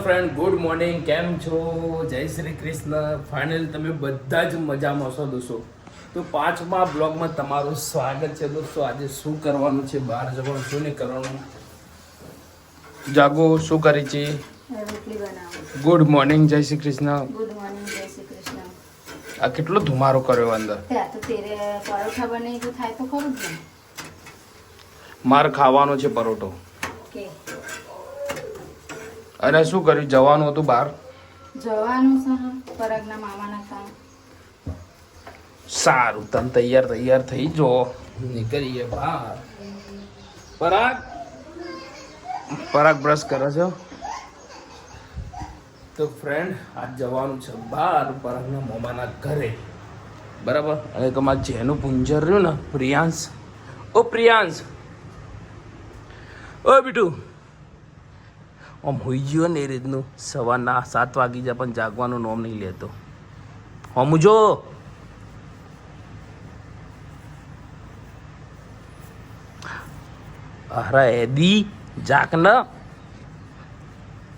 Friend good morning કેમ છો? જય શ્રી કૃષ્ણ. ફાઇનલ તમે બધા જ મજામાં છો દોસ્તો. તો પાંચમા બ્લોગમાં તમારું સ્વાગત છે દોસ્તો. આજે શું કરવાનું છે? બહાર જવાનું શું નહીં કરવાનું? જાગો શું કરી છે? ગુડ મોર્નિંગ જય શ્રી કૃષ્ણ. ગુડ મોર્નિંગ જય શ્રી કૃષ્ણ. આ કેટલો ધુમારો કર્યો અંદર? માર ખાવાનો છે પરોઠો. અને શું કર્યું? જવાનું હતું બહાર? જવાનું પરાગના મામાના સારું તમે તૈયાર તૈયાર થઈ જો. નીકળીએ બહાર. પરાગ? પરાગ બ્રશ કરે છે તો ફ્રેન્ડ આજ જવાનું છે બહાર પરાગના મામાના ઘરે. બરાબર? અને તમારે જેનું પુંજર રહ્યું ને પ્રિયાંશ. ઓ પ્રિયાંશ. ઓ બીટુ. આમ હોઈ ગયો ને એ રીતનું. સવારના સાત વાગી જાય પણ જાગવાનું નોમ નહીં લેતો. હમ જો અરે એદી જાક ન.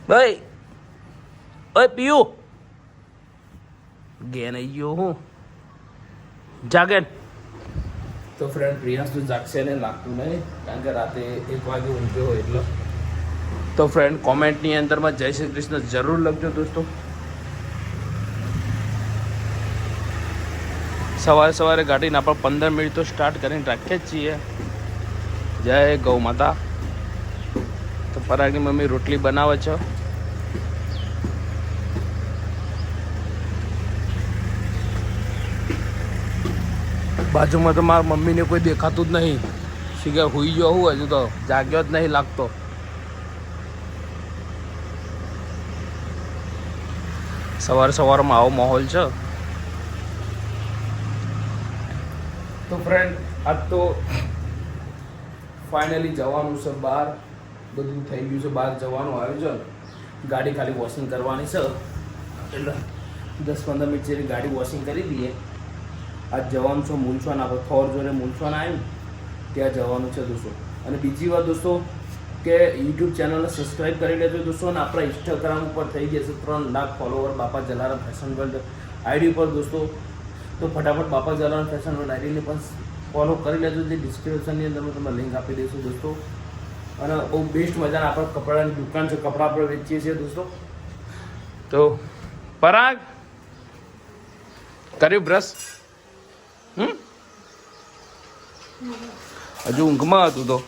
ભાઈ ઓય, પિયુ. ગેન આવી ગયો હું. જાગેન તો ફ્રેન્ડ પ્રિયાંશ તો જાગશે ને, લાગતું નહીં, કારણ કે રાતે એક વાગે ઊંઘ્યો એટલે. તો ફ્રેન્ડ કોમેન્ટની અંદરમાં જય શ્રી કૃષ્ણ જરૂર લખજો દોસ્તો. સવારે સવારે ગાડીને આપણે પંદર મિનિટ તો સ્ટાર્ટ કરીને રાખીએ જ છીએ. જય ગૌ માતા. તો પરાગની મમ્મી રોટલી બનાવે છે. બાજુમાં તો મારા મમ્મીને કોઈ દેખાતું જ નહીં. શી કે હુઈ ગયો હું હજુ તો. જાગ્યો જ નહીં લાગતો. સવાર સવારમાં આવો માહોલ છે. તો ફ્રેન્ડ આજ તો ફાઇનલી જવાનું છે બહાર. બધું થઈ ગયું છે બહાર જવાનું આયોજન. ગાડી ખાલી વોશિંગ કરવાની છે. એટલે દસ પંદર મિનિટ જેવી ગાડી વોશિંગ કરી દઈએ. આજ જવાનું છે મૂલછવાના આપણે થોર જોડે મૂલછવાના આવ્યું ત્યાં જવાનું છે દોસ્તો. અને બીજી વાત દોસ્તો કે યુટ્યુબ ચેનલને સબસ્ક્રાઈબ કરી લેજો દોસ્તો. અને આપણા ઇન્સ્ટાગ્રામ ઉપર થઈ જશે ત્રણ લાખ ફોલોવર બાપા જલારામ ફેશન વર્લ્ડ આઈડી પર દોસ્તો. તો ફટાફટ બાપા જલારામ ફેશન વર્લ્ડ આઈડીને પણ ફોલો કરી લેજો. જે ડિસ્ક્રિપ્શનની અંદર હું તમને લિંક આપી દઈશું દોસ્તો. અને બહુ બેસ્ટ મજાના આપણે કપડાની દુકાન છે. કપડાં આપણે વેચીએ છીએ દોસ્તો. તો પરાગ, કર્યું બ્રશ હમ? હજુ ઊંઘમાં હતું તો.